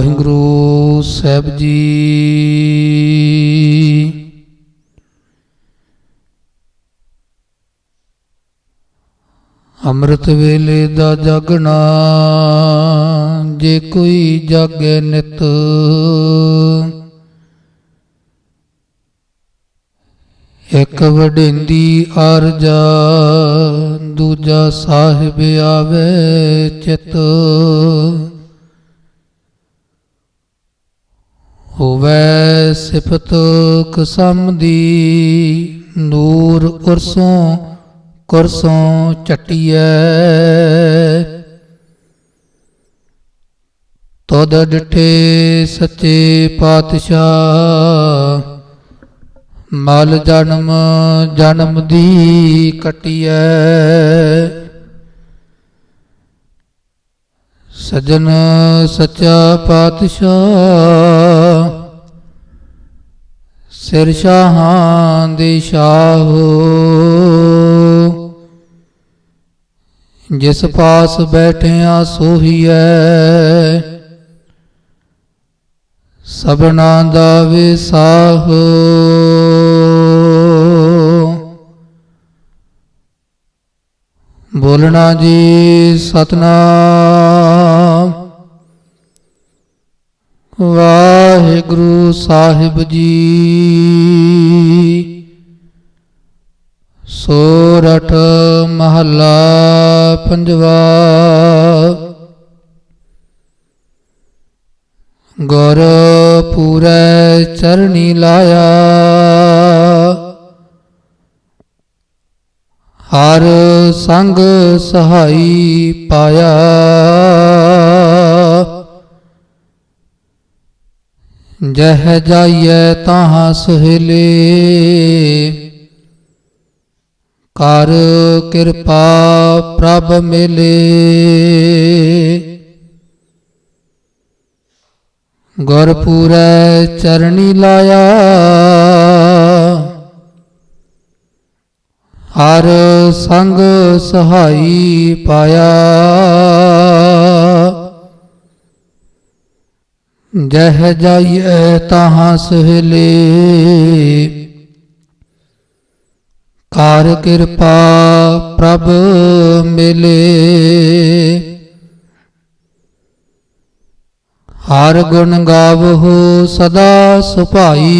ਵਾਹਿਗੁਰੂ ਸਾਹਿਬ ਜੀ। ਅੰਮ੍ਰਿਤ ਵੇਲੇ ਦਾ ਜਾਗਣਾ, ਜੇ ਕੋਈ ਜਾਗੇ ਨਿਤ। ਇੱਕ ਵਡਿੰਦੀ ਅਰਜਾ ਦੂਜਾ ਸਾਹਿਬ ਆਵੇ ਚਿਤ। ਹੋਵੇ ਸਿਫਤ ਕਸਮ ਦੀ ਨੂਰ ਉਰਸੋਂ ਕੁਰਸੋਂ ਚਟਿਐ। ਤਦ ਡਿਠੇ ਸੱਚੇ ਪਾਤਸ਼ਾਹ, ਮਲ ਜਨਮ ਜਨਮ ਦੀ ਕਟਿਐ। ਸਜਣ ਸੱਚਾ ਪਾਤਸ਼ਾਹ ਸਿਰ ਸ਼ਾਹਾਂ ਦੇ ਸ਼ਾਹੋ ਜਿਸ ਪਾਸ ਬੈਠਿਆ ਸੋਹੀਐ, ਸਭਨਾ ਦਾ ਵਿਸਾਹੋ ਬੋਲਣਾ ਜੀ ਸਤਨਾਮ, ਵਾਹ ਸਾਹਿਬ ਜੀ। ਸੋਰਠ ਮਹੱਲਾ ਪੰਜਵਾ। ਗੁਰ ਪੂਰੈ ਚਰਣੀ ਲਾਇਆ। ਹਰ ਸੰਗ ਸਹਾਈ ਪਾਇਆ। ਜਹ ਜਾਈਐ ਤਾਹਾਂ ਸਹਿਲੇ। ਕਰ ਕਿਰਪਾ ਪ੍ਰਭ ਮਿਲੇ। ਗੁਰਪੂਰੈ ਚਰਣੀ ਲਾਇਆ। ਹਰ ਸੰਗ ਸਹਾਈ ਪਾਇਆ। ਜਹ ਜਾਈਐ ਤਾਹਾਂ ਸਹਿਲੇ। ਕਾਰ ਕਿਰਪਾ ਪ੍ਰਭ ਮਿਲੇ। ਹਰ ਗੁਣ ਗਾਵਹੁ ਸਦਾ ਸੁਭਾਈ।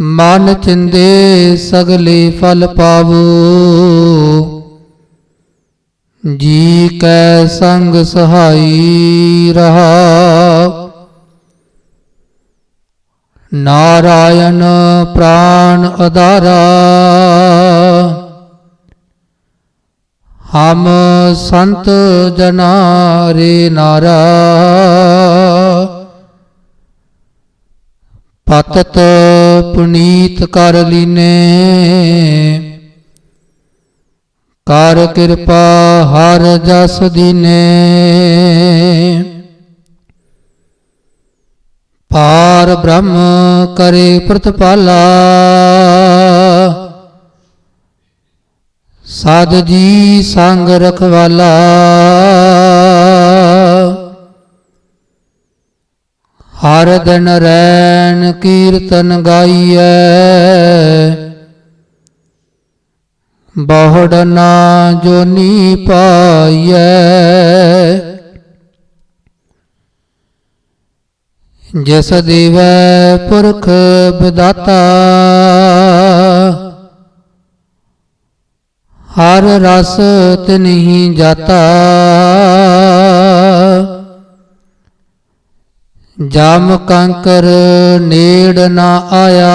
ਮਨ ਚਿੰਦੇ ਸਗਲੇ ਫਲ ਪਾਵੋ। ਜੀ ਕੈ ਸੰਗ ਸਹਾਈ ਰਹਾ। ਨਾਰਾਇਣ ਪ੍ਰਾਨ ਅਦਾਰਾ ਹਮ ਸੰਤ ਜਨਾ ਰੇ ਨਾਰਾ। ਪਤਤ ਪੁਨੀਤ ਕਰ ਲੀਨੇ। ਕਰ ਕਿਰਪਾ ਹਰ ਜਸ ਦੀਨੇ। ਪਾਰ ਬ੍ਰਹਮ ਕਰੇ ਪ੍ਰਤਪਾਲਾ। ਸਾਧ ਜੀ ਸੰਗ ਰਖਵਾਲਾ। ਹਰ ਦਿਨ ਰੈਣ ਕੀਰਤਨ ਗਾਈਐ। ਬਹੁੜ ਨਾ ਜੋਨੀ ਪਾਈਐ। ਜਿਸ ਦੇਵੈ ਪੁਰਖ ਵਿਦਾਤਾ, ਹਰ ਰਸ ਤਿਨਹੀ ਜਾਤਾ। ਜਮ ਕੰਕਰ ਨੇੜ ਨਾ ਆਇਆ।